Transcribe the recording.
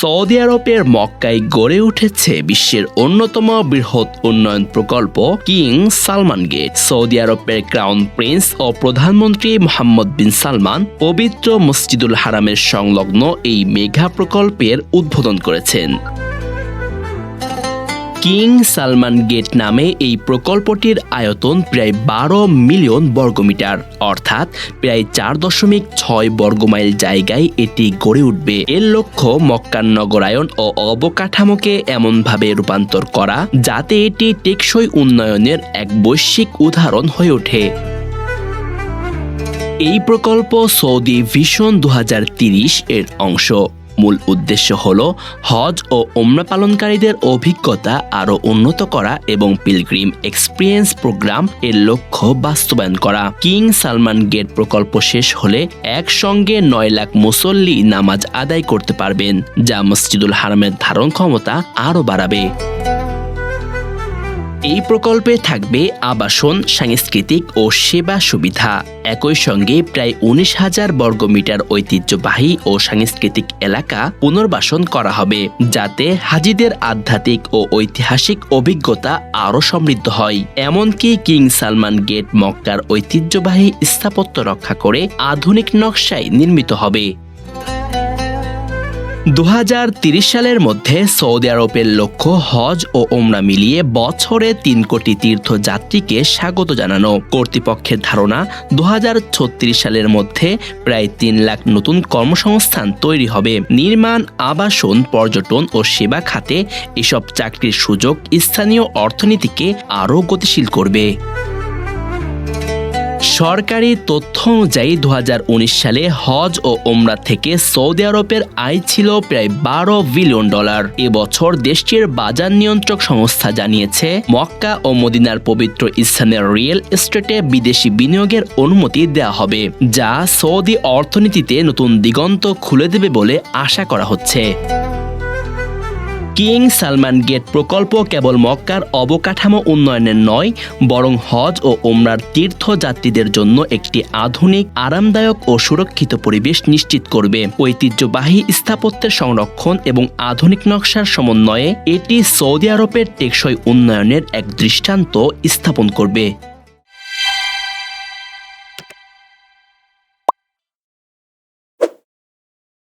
Saudi আরবের মক্কায় গড়ে উঠেছে বিশ্বের অন্যতম বৃহৎ উন্নয়ন প্রকল্প কিং সালমান গেট। সৌদি আরবের ক্রাউন প্রিন্স ও প্রধানমন্ত্রী মোহাম্মদ বিন সালমান পবিত্র মসজিদুল হারামের সংলগ্ন এই মেঘা প্রকল্পের উদ্বোধন করেছেন। কিং সালমান গেট নামে এই প্রকল্পটির আয়তন প্রায় বারো মিলিয়ন বর্গমিটার, অর্থাৎ প্রায় চার দশমিক ছয় বর্গমাইল জায়গায় এটি গড়ে উঠবে। এর লক্ষ্য মক্কার নগরায়ন ও অবকাঠামোকে এমনভাবে রূপান্তর করা, যাতে এটি টেকসই উন্নয়নের এক বৈশ্বিক উদাহরণ হয়ে ওঠে। এই প্রকল্প সৌদি ভিশন দু এর অংশ। মূল উদ্দেশ্য হল হজ ও ওমরা পালনকারীদের অভিজ্ঞতা আরও উন্নত করা এবং পিলগ্রিম এক্সপিরিয়েন্স প্রোগ্রাম এর লক্ষ্য বাস্তবায়ন করা। কিং সালমান গেট প্রকল্প শেষ হলে একসঙ্গে নয় লাখ মুসল্লি নামাজ আদায় করতে পারবেন, যা মসজিদুল হারামের ধারণ ক্ষমতা আরও বাড়াবে। এই প্রকল্পে থাকবে আবাসন, সাংস্কৃতিক ও সেবা সুবিধা। একই সঙ্গে প্রায় উনিশ হাজার বর্গমিটার ঐতিহ্যবাহী ও সাংস্কৃতিক এলাকা পুনর্বাসন করা হবে, যাতে হাজিদের আধ্যাত্মিক ও ঐতিহাসিক অভিজ্ঞতা আরও সমৃদ্ধ হয়। এমনকি কিং সালমান গেট মক্কার ঐতিহ্যবাহী স্থাপত্য রক্ষা করে আধুনিক নকশায় নির্মিত হবে। দু সালের মধ্যে সৌদি আরবের লক্ষ্য হজ ও ওমরা মিলিয়ে বছরে তিন কোটি তীর্থযাত্রীকে স্বাগত জানানো। কর্তৃপক্ষের ধারণা দু হাজার ছত্রিশ সালের মধ্যে প্রায় তিন লাখ নতুন কর্মসংস্থান তৈরি হবে। নির্মাণ, আবাসন, পর্যটন ও সেবা খাতে এসব চাকরির সুযোগ স্থানীয় অর্থনীতিকে আরও গতিশীল করবে। সরকারি তথ্য অনুযায়ী দু হাজার উনিশ সালে হজ ও ওমরা থেকে সৌদি আরবের আয় ছিল প্রায় বারো বিলিয়ন ডলার। এবছর দেশটির বাজার নিয়ন্ত্রক সংস্থা জানিয়েছে, মক্কা ও মদিনার পবিত্র স্থানের রিয়েল এস্টেটে বিদেশি বিনিয়োগের অনুমতি দেওয়া হবে, যা সৌদি অর্থনীতিতে নতুন দিগন্ত খুলে দেবে বলে আশা করা হচ্ছে। কিং সালমান গেট প্রকল্প কেবল মক্কার অবকাঠামো উন্নয়নের নয়, বরং হজ ও ওমরার তীর্থযাত্রীদের জন্য একটি আধুনিক, আরামদায়ক ও সুরক্ষিত পরিবেশ নিশ্চিত করবে। ঐতিহ্যবাহী স্থাপত্যের সংরক্ষণ এবং আধুনিক নকশার সমন্বয়ে এটি সৌদি আরবের টেকসই উন্নয়নের এক দৃষ্টান্ত স্থাপন করবে।